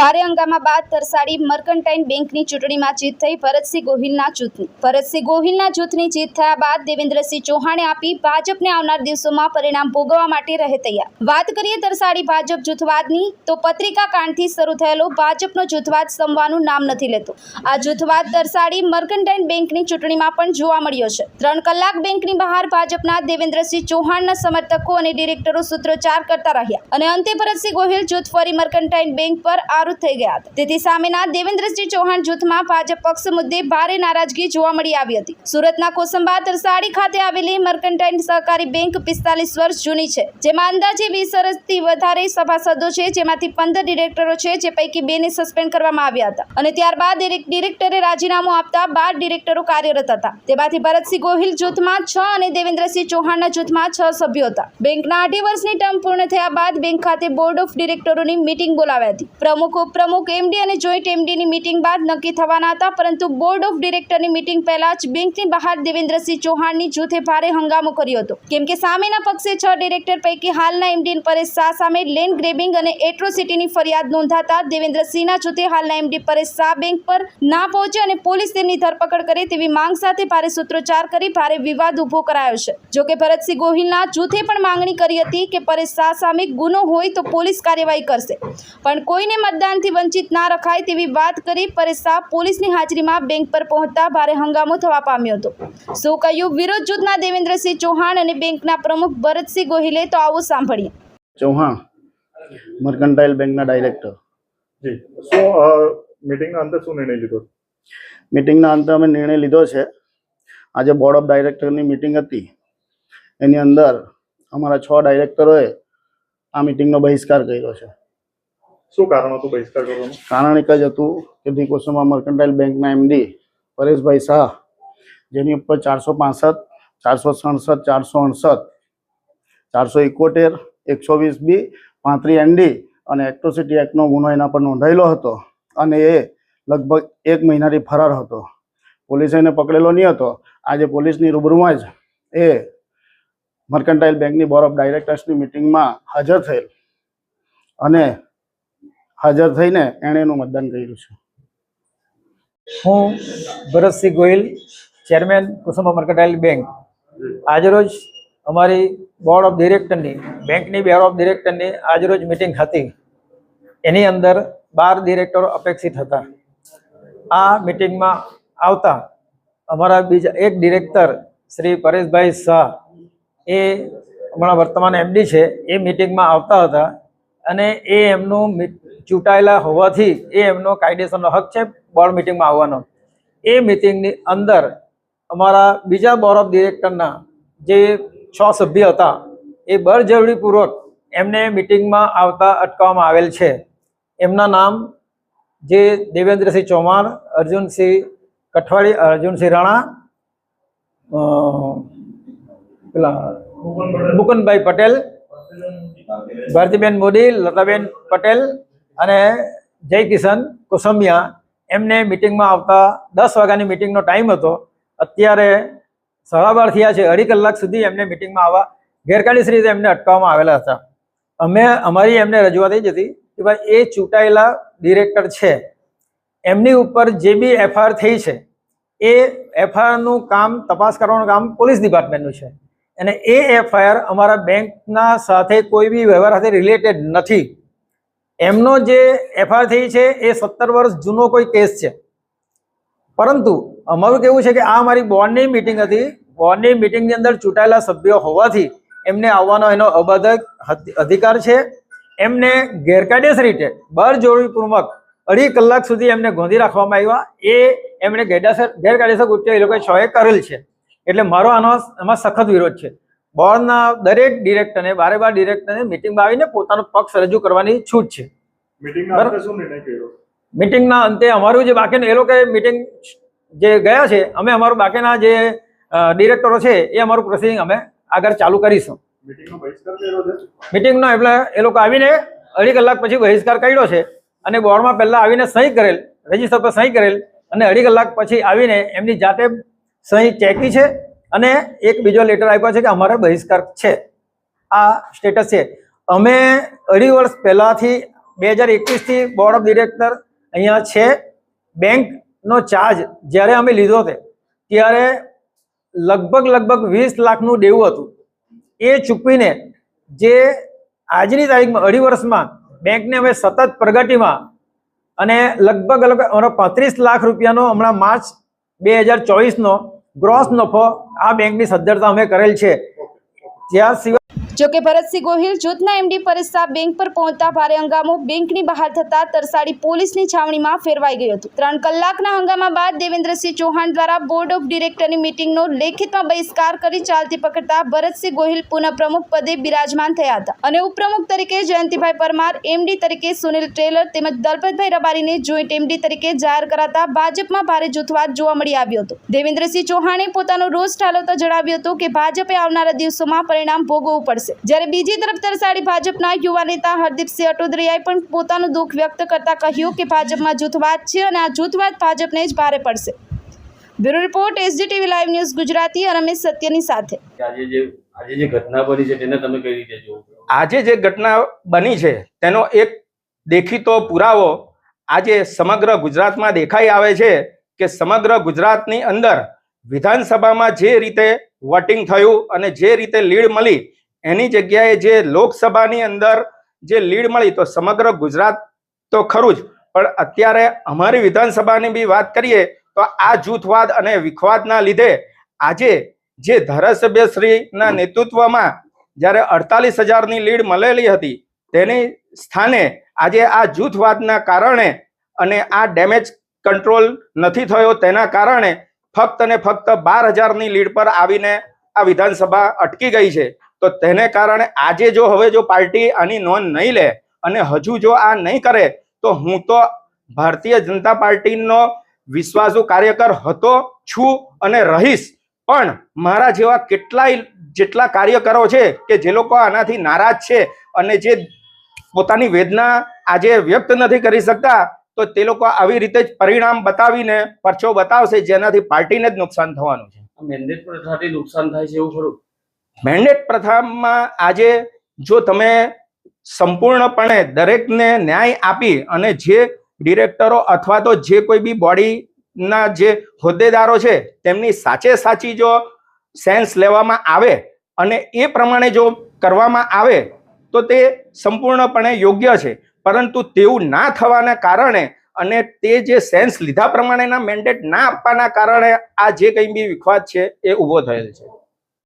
ભારે હંગામા બાદ તરસાડી મર્કન્ટાઇન બેંકની ચૂંટણીમાં જીત થઈ ભરતસિંહ ગોહિલના જૂથની ભરતસિંહ ગોહિલના જૂથની જીત થયા બાદ દેવેન્દ્રસિંહ ચૌહાણે આપી ભાજપને આવનાર દિવસોમાં પરિણામ ભોગવવા માટે રહે તૈયાર. વાત કરીએ તરસાડી ભાજપ જૂથવાદની, તો પત્રિકા કાંડથી શરૂ થયેલો ભાજપનો જૂથવાદ સમવાનું નામ નથી લેતો. આ જૂથવાદ તરસાડી મર્કન્ટાઇન બેંકની ચૂંટણીમાં પણ જોવા મળ્યો છે. ત્રણ કલાક બેંકની બહાર ભાજપના દેવેન્દ્રસિંહ ચૌહાણના સમર્થકો અને ડિરેક્ટરો સૂત્રોચ્ચાર કરતા રહ્યા. અને અંતે ભરતસિંહ ગોહિલ જૂથ ફરી મર્કન્ટાઇન બેંક પર આરૂઢ થઈ ગયા હતા. તેથી સામેના દેવેન્દ્રસિંહ ચૌહાણ જૂથમાં ભાજપ પક્ષ મુદ્દે ભારે નારાજગી જોવા મળી આવી હતી. સુરતના કોસંબા તરસાડી ખાતે આવેલી મર્કન્ટાઇન સહકારી બેંક પિસ્તાલીસ વર્ષ જૂની છે, જેમાં અંદાજે વીસ વર્ષથી વધારે સભાસદો છે, જેમાંથી પંદર ડિરેક્ટરો છે, જે પૈકી બેને સસ્પેન્ડ કરવામાં આવ્યા હતા. અને ત્યારબાદ ડિરેક્ટરે રાજીનામું આપતા બાર ડિરેક્ટરો કાર્યરત હતા. તેમાંથી ભરતસિંહ ગોહિલ જૂથમાં છ અને દેવેન્દ્રસિંહ ચૌહાણના જૂથમાં છ સભ્યો હતા. બેંકના અઢી વર્ષની ટર્મ પૂર્ણ થયા બાદ બેંક ખાતે બોર્ડ ઓફ ડિરેક્ટરોની મીટિંગ બોલાવી હતી. પ્રમુખ ઉપપ્રમુખ એમડી અને જોઈન્ટ એમડીની મિટિંગ બાદ નક્કી થવાના હતા, પરંતુ બોર્ડ ઓફ ડિરેક્ટરની મિટિંગ પહેલા જ બેંકની બહાર દેવેન્દ્રસિંહ ચૌહાણની જૂથે ભારે હંગામો કર્યો હતો. કેમ કે સામેના પક્ષે છ ડિરેક્ટર પૈકી હાલના એમડી પરેશ શાહ સામે લેન્ડ ગ્રેબિંગ અને એટ્રોસિટીની ફરિયાદ નોંધાતા દેવેન્દ્રસિંહના જૂથે હાલના એમડી પરેશ શાહ બેંક પર ના પહોંચે અને પોલીસ તેમની ધરપકડ કરે તેવી માંગ સાથે ભારે સૂત્રોચ્ચાર કરી ભારે વિવાદ ઊભો કરાયો છે. જોકે ભરતસિંહ ગોહિલના જૂથે પણ માંગણી કરી હતી કે પરેશ શાહ સામે ગુનો હોય તો પોલીસ કાર્યવાહી કરશે. પણ કોઈને મતદાનથી વંચિત ના રખાય તેવી વાત કરી પરેશ શાહ પોલીસની હાજરીમાં બેંક પર પહોંચતા ભારે હંગામો થવા પામ્યો હતો. શું કહ્યું વિરોધ જૂથના દેવેન્દ્રસિંહ ચૌહાણ અને બેંકના પ્રમુખ ભરતસિંહ ગોહિલે તો આવું સાંભળીએ ચૌહાણ મર્કન્ટાઇલ બેંકના ડાયરેક્ટર. જી. શું મીટિંગના અંતે શું નિર્ણય લીધો? મિટિંગના અંતે અમે નિર્ણય લીધો છે. આજે બોર્ડ ઓફ ડાયરેક્ટરની મિટિંગ હતી. એની અંદર અમારા છ ડાયરેક્ટરોએ આ મિટિંગનો બહિષ્કાર કર્યો છે. શું કારણ હતું બહિષ્કાર કરવાનું? કારણ એક જ હતું કે ધી મર્કન્ટાઇલ બેંકના એમડી પરેશભાઈ શાહ, જેની ઉપર ચારસો પાસઠ, ચારસો સડસઠ, ચારસો અડસઠ, ચારસો એકોતેર, એકસો વીસ બી પાંત્રીસ એનડી અને એક્ટ્રોસિટી એક્ટનો ગુનો એના પર નોંધાયેલો હતો અને એ લગભગ એક મહિનાથી ફરાર હતો. પોલીસે એને પકડેલો નહીં હતો. આજે પોલીસની રૂબરૂમાં જ એ મર્કન્ટાઇલ બેંકની બોર્ડ ઓફ ડાયરેક્ટર્સની મિટિંગમાં હાજર થયેલ. અને હાજર થઈને એણે એનું મતદાન કર્યું છે. હું Bharatsinh Gohil, chairman Kusuma mercantile bank. આજરોજ અમારી બોર્ડ ઓફ ડિરેક્ટરની, બેંકની બોર્ડ ઓફ ડિરેક્ટરની આજરોજ મિટિંગ હતી. એની અંદર બાર ડિરેક્ટરો અપેક્ષિત હતા. આ મિટિંગમાં આવતા અમારા બીજા એક ડિરેક્ટર, શ્રી પરેશભાઈ શાહ, એ હમણાં વર્તમાન એમડી છે, એ મિટિંગમાં આવતા હતા અને એ એમનું ચૂંટાયેલા હોવાથી એ એમનો કાયદેસરનો હક છે બોર્ડ મિટિંગમાં આવવાનો. એ મિટિંગની અંદર અમારા બીજા બોર્ડ ઓફ ડિરેક્ટરના જે છ સભ્ય હતા, એ બળજબરીપૂર્વક એમને મિટિંગમાં આવતા અટકાવવામાં આવેલ છે. એમના નામ જે દેવેન્દ્રસિંહ ચૌહાણ, અર્જુનસિંહ કઠવાડી અર્જુનસિંહ રાણા પેલા મુકુંદભાઈ પટેલ, ભારતીબેન મોદી, લતાબેન પટેલ અને જય કિશન કુસમિયા. એમને મિટિંગમાં આવતા દસ વાગ્યાની મિટિંગનો ટાઈમ હતો. અત્યારે સવા બાર થયા છે. અઢી કલાક સુધી એમને મિટિંગમાં આવવા ગેરકાયદેસર રીતે એમને અટકાવવામાં આવેલા હતા. અમે, અમારી એમને રજૂઆત એ જ હતી કે ભાઈ, એ ચૂંટાયેલા ડિરેક્ટર છે. એમની ઉપર જે બી એફઆઈઆર થઈ છે, એ એફઆઈઆરનું કામ, તપાસ કરવાનું કામ પોલીસ ડિપાર્ટમેન્ટનું છે. અને એ એફઆઈઆર અમારા બેંકના સાથે કોઈ બી વ્યવહાર સાથે રિલેટેડ નથી. એમનો જે એફઆઈઆર થઈ છે એ સત્તર વર્ષ જૂનો કોઈ કેસ છે. પરંતુ અમારું કેવું છે કે આ અમારી બોર્ડની મિટિંગ હતી. બોર્ડની મિટિંગની અંદર ચૂંટાયેલા સભ્યો હોવાથી એમને આવવાનો એનો અબાધક અધિકાર છે. એમને ગેરકાયદેસર રીતે બળજોરીપૂર્વક અઢી કલાક સુધી એમને ગોંધી રાખવામાં આવ્યા. એ એમણે ગેરકાયદેસર ગેરકાયદેસર કૃત્ય એ લોકોએ છએ કરેલ છે. એટલે મારો આનો એમાં સખત વિરોધ છે. બોર્ડના દરેક ડિરેક્ટરને બારે બાર ડિરેક્ટરને મિટિંગમાં આવીને પોતાનો પક્ષ રજૂ કરવાની છૂટ છે. મીટિંગના અંતે અમારું જે બાકીનું એ લોકોએ મિટિંગ જે ગયા છે અમે અમારું બાકીના જે ડિરેક્ટરો છે એ અમારું પ્રોસેસિંગ અમે આગળ ચાલુ કરીશું. મિટિંગનો એટલે એ લોકો આવીને અઢી કલાક પછી બહિષ્કાર કર્યો છે અને બોર્ડમાં પહેલાં આવીને સહી કરેલ રજિસ્ટર પર સહી કરેલ અને અઢી કલાક પછી આવીને એમની જાતે સહી ચેકી છે અને એક બીજો લેટર આપ્યો છે કે અમારે બહિષ્કાર છે. આ સ્ટેટસ છે. અમે અઢી વર્ષ પહેલાંથી બે હજાર એકવીસથી બોર્ડ ઓફ ડિરેક્ટર અહીંયા છે. બેંકનો ચાર્જ જ્યારે અમે લીધો તે ત્યારે લગભગ લગભગ વીસ લાખનું દેવું હતું. એ ચૂકવીને જે આજની તારીખમાં અઢી વર્ષમાં બેંકને હવે સતત પ્રગતિમાં અને લગભગ લગભગ અમારો પાંત્રીસ લાખ રૂપિયાનો હમણાં માર્ચ બે હજાર ચોવીસનો ગ્રોસ નફો આ બેંકની સદ્ધરતા અમે કરેલ છે. ત્યાર સિવાય જોકે ભરતસિંહ ગોહિલ જૂથના એમડી પરેશા બેંક પર પહોંચતા ભારે હંગામો બેંકની બહાર થતા તરસાડી પોલીસની છાવણીમાં ફેરવાઈ ગયું હતું. ત્રણ કલાકના હંગામા બાદ દેવેન્દ્રસિંહ ચૌહાણ દ્વારા બોર્ડ ઓફ ડિરેક્ટરની મિટિંગનો લેખિતમાં બહિષ્કાર કરી ચાલતી પકડતા ભરતસિંહ ગોહિલ પુનઃ પ્રમુખ પદે બિરાજમાન થયા હતા. અને ઉપપ્રમુખ તરીકે જયંતિભાઈ પરમાર, એમડી તરીકે સુનિલ ટ્રેલર તેમજ દલપતભાઈ રબારીને જોઈન્ટ એમડી તરીકે જાહેર કરાતા ભાજપમાં ભારે જૂથવાદ જોવા મળી આવ્યો હતો. દેવેન્દ્રસિંહ ચૌહાણે પોતાનો રોષ ઠાલવતા જણાવ્યું હતું કે ભાજપે આવનારા દિવસોમાં પરિણામ ભોગવવું પડશે. જ્યારે બીજી તરફ તરસાડી ભાજપના યુવા નેતા હરદીપસિંહ અટોદરિયાએ પણ પોતાનું દુઃખ વ્યક્ત કરતા કહ્યું કે ભાજપમાં જૂથવાદ છે અને આ જૂથવાદ ભાજપને જ ભારે પડશે. Bureau report SGTV live news Gujarati અને રમેશ સત્યની સાથે. આજે જે આજે જે ઘટના બની છે તેને તમે કઈ રીતે જોવો આજે જે ઘટના બની છે તેનો એક દેખીતો પુરાવો આજે સમગ્ર ગુજરાતમાં દેખાઈ આવે છે કે સમગ્ર ગુજરાતની અંદર વિધાનસભામાં જે રીતે વોટિંગ થયું અને જે રીતે લીડ મળી એની જગ્યાએ જે લોકસભાની અંદર જે લીડ મળી તો સમગ્ર ગુજરાત તો ખરું જ. પણ અત્યારે અમારી વિધાનસભાની બી વાત કરીએ તો આ જૂથવાદ અને વિખવાદના લીધે આજે જે ધારાસભ્યશ્રીના નેતૃત્વમાં જ્યારે અડતાલીસ હજારની લીડ મળેલી હતી તેની સ્થાને આજે આ જૂથવાદના કારણે અને આ ડેમેજ કંટ્રોલ નથી થયો તેના કારણે ફક્ત ને ફક્ત બાર હજારની લીડ પર આવીને આ વિધાનસભા અટકી ગઈ છે. તો તેને કારણે આજે જો હવે જો પાર્ટી આની નોંધ નહીં લે અને હજુ જો આ નહીં કરે, તો હું તો ભારતીય જનતા પાર્ટીનો વિશ્વાસુ કાર્યકર હતો, છું અને રહીશ. પણ મારા જેવા કેટલાય જેટલા કાર્યકરો છે કે જે લોકો આનાથી નારાજ છે અને જે પોતાની વેદના આજે વ્યક્ત નથી કરી શકતા, તો તે લોકો આવી રીતે જ પરિણામ બતાવીને પરચો બતાવશે જેનાથી પાર્ટીને જ નુકસાન થવાનું છે. નુકસાન થાય છે એવું ખરું? મેન્ડેટ પ્રથામાં આજે જો તમે સંપૂર્ણપણે દરેકને ન્યાય આપી અને જે ડિરેક્ટરો અથવા તો જે કોઈ બી બોડીના જે હોદ્દેદારો છે, તેમની સાચે સાચી જો સેન્સ લેવામાં આવે અને એ પ્રમાણે જો કરવામાં આવે, તો તે સંપૂર્ણપણે યોગ્ય છે. પરંતુ તેવું ના થવાના કારણે અને તે જે સેન્સ લીધા પ્રમાણેના મેન્ડેટ ના આપવાના કારણે આ જે કંઈ બી વિખવાદ છે, એ ઊભો થયેલ છે.